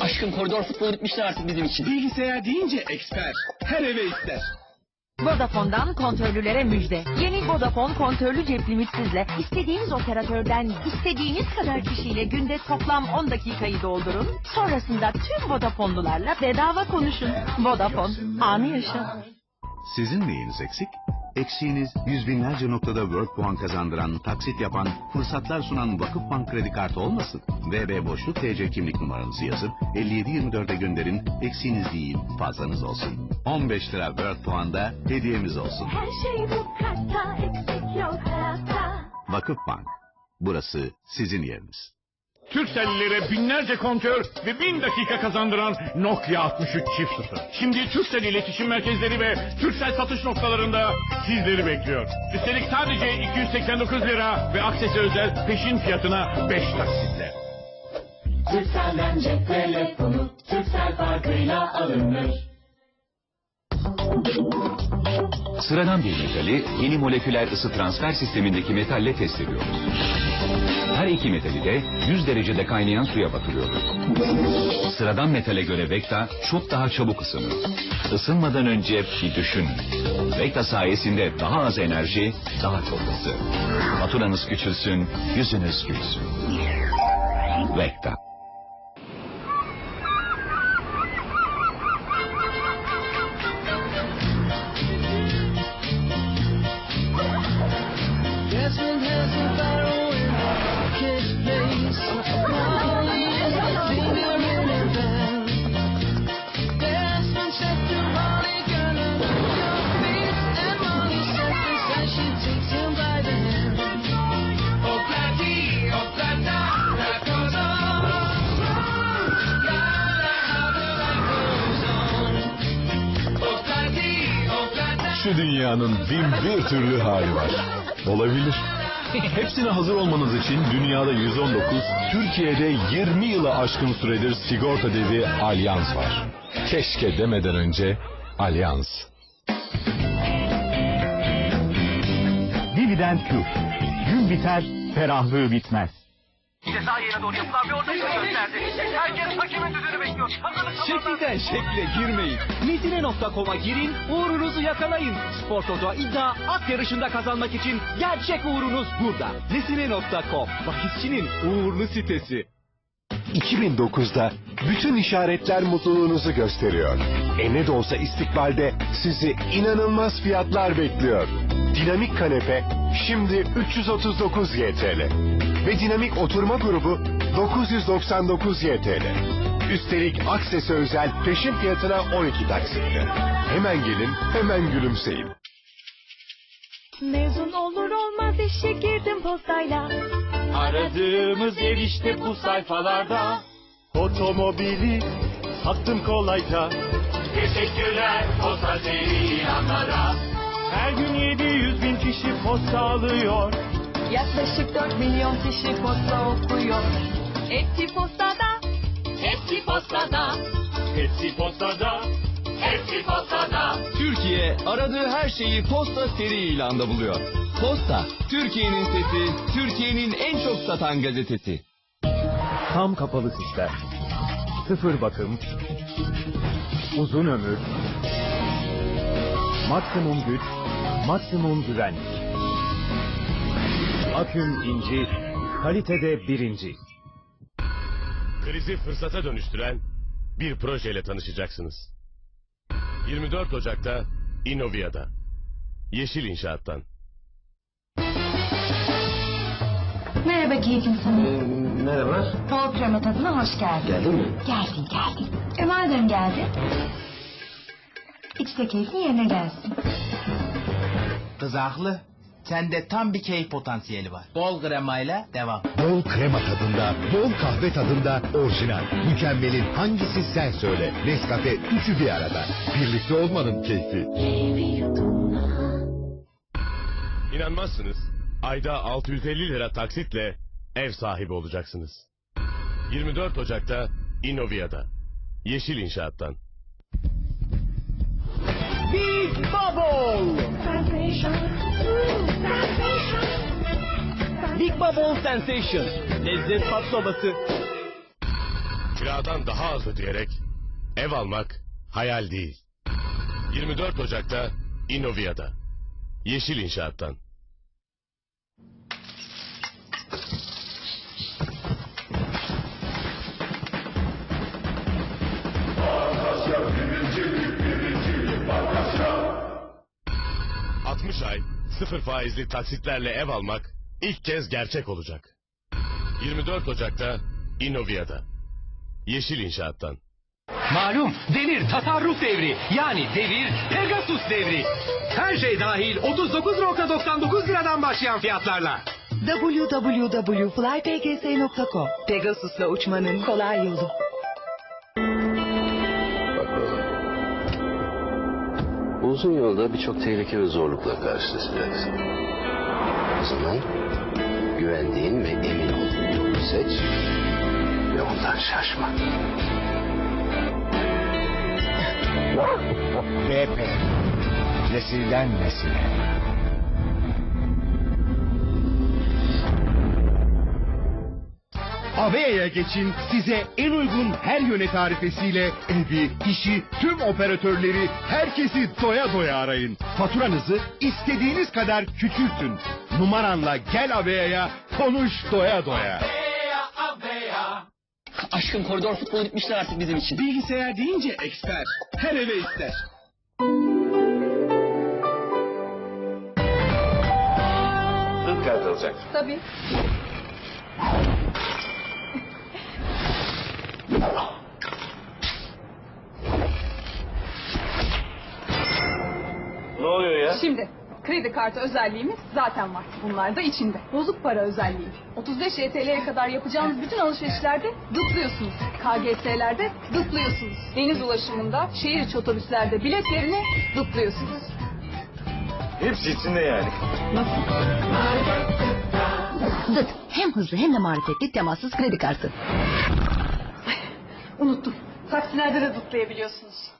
Aşkım koridor futbolu bitmiştir artık bizim için. Bilgisayar deyince eksper. Her eve ister. Vodafone'dan kontörlülere müjde. Yeni Vodafone kontörlü cep limitsizle istediğiniz operatörden istediğiniz kadar kişiyle günde toplam 10 dakikayı doldurun. Sonrasında tüm Vodafone'lularla bedava konuşun. Vodafone, anı yaşa. Sizin neyiniz eksik? Eksiğiniz yüz binlerce noktada World puan kazandıran, taksit yapan, fırsatlar sunan Vakıfbank kredi kartı olmasın. VB boşluk TC kimlik numaranızı yazıp 5724'e gönderin, eksiğiniz değil fazlanız olsun. 15 lira World puanda hediyemiz olsun. Her şey bu kartta eksik yok hayatta. Vakıfbank. Burası sizin yeriniz. Türkcellilere binlerce kontör ve bin dakika kazandıran Nokia 63 çift sıfır. Şimdi Türkcell iletişim merkezleri ve Türkcell satış noktalarında sizleri bekliyor. Üstelik sadece 289 lira ve aksesi özel peşin fiyatına 5 taksitle. Türkcell'den cep telefonu Türksel farkıyla alınır. Sıradan bir metali yeni moleküler ısı transfer sistemindeki metalle test ediyoruz. Her iki metali de 100 derecede kaynayan suya batırıyoruz. Sıradan metale göre Vekta çok daha çabuk ısınır. Isınmadan önce bir düşün. Vekta sayesinde daha az enerji, daha çok ısı. Faturanız küçülsün, yüzünüz gülsün. Vekta. Şu dünyanın bin bir türlü hali var. Olabilir. Hepsine hazır olmanız için dünyada 119, Türkiye'de 20 yılı aşkın süredir sigorta dediği Alyans var. Keşke demeden önce Alyans. Dividend Q. Gün biter, ferahlığı bitmez. Şekilden şekle girmeyin. Metine.com'a girin, uğrunuzu yakalayın. Spor Toto iddia at yarışında kazanmak için gerçek uğrunuz burada. Nesine.com, bahisçinin uğurlu sitesi. 2009'da bütün işaretler mutluluğunuzu gösteriyor. E ne de olsa istikbalde sizi inanılmaz fiyatlar bekliyor. Dinamik kanepe şimdi 339 YTL. Ve dinamik oturma grubu 999 YTL. Üstelik Akses'e özel peşin fiyatına 12 taksitle. Hemen gelin, hemen gülümseyin. Mezun olur olmaz işe girdim postayla. Aradığımız yer işte bu sayfalarda. Otomobili sattım kolayca. Teşekkürler posta ilanlara. Her gün 700 bin kişi posta alıyor. Yaklaşık 4 milyon kişi posta okuyor. Eski postada, eski postada, Hepsi postada. eski postada. Türkiye aradığı her şeyi Posta seri ilanda buluyor. Posta, Türkiye'nin sesi, Türkiye'nin en çok satan gazetesi. Tam kapalı sistem. Sıfır bakım. Uzun ömür. Maksimum güç. Maksimum güvenlik. Aküm inci. Kalitede birinci. Krizi fırsata dönüştüren bir projeyle tanışacaksınız. 24 Ocak'ta Innovia'da. Yeşil İnşaat'tan. Merhaba keyif insanı. merhaba. Bol krema tadına hoş geldin. Geldin mi? Geldin geldin. E madem geldin. İçte keyfin yerine gelsin. Kız haklı. Sende tam bir keyif potansiyeli var. Bol kremayla devam. Bol krema tadında, bol kahve tadında orijinal. Mükemmelin hangisi sen söyle. Nescafe üçü bir arada. Birlikte olmanın keyfi. İnanmazsınız. Ayda 650 lira taksitle ev sahibi olacaksınız. 24 Ocak'ta Innovia'da. Yeşil İnşaat'tan. Bubble Sensation. Lezzet patlaması. Kiradan daha az ödeyerek ev almak hayal değil. 24 Ocak'ta Innovia'da. Yeşil İnşaat'tan. ...60 ay sıfır faizli taksitlerle ev almak ilk kez gerçek olacak. 24 Ocak'ta Innovia'da. Yeşil İnşaat'tan. Malum devir tasarruf devri. Yani devir Pegasus devri. Her şey dahil 39.99 liradan başlayan fiyatlarla. www.flypgs.com Pegasus'la uçmanın kolay yolu. Uzun yolda birçok tehlike ve zorlukla karşılaşacaksın. O zaman güvendiğin ve emin olduğun yolu seç ve ondan şaşma. BP. Nesilden nesile. Avea'ya geçin size en uygun her yöne tarifesiyle evi, işi, tüm operatörleri, herkesi doya doya arayın. Faturanızı istediğiniz kadar küçültün. Numaranla gel Avea'ya, konuş doya doya. Aşkım koridor futbolu bitmiştir artık bizim için. Bilgisayar deyince eksper, her eve ister. Tabii. Ya? Şimdi kredi kartı özelliğimiz zaten var. Bunlar da içinde. Bozuk para özelliği. 35 YTL'ye kadar yapacağınız bütün alışverişlerde dıklıyorsunuz. KGS'lerde dıklıyorsunuz. Deniz ulaşımında, şehir içi otobüslerde biletlerini dıklıyorsunuz. Hepsi içinde yani. Dıt. Hem hızlı hem de marifetli temassız kredi kartı. Unuttum. Taksilerde de dıklayabiliyorsunuz.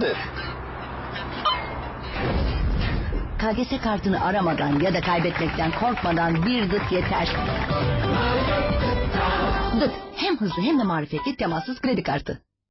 Dıt. KGS kartını aramadan ya da kaybetmekten korkmadan bir dıt yeter. Dıt. Hem hızlı hem de marifetli temassız kredi kartı.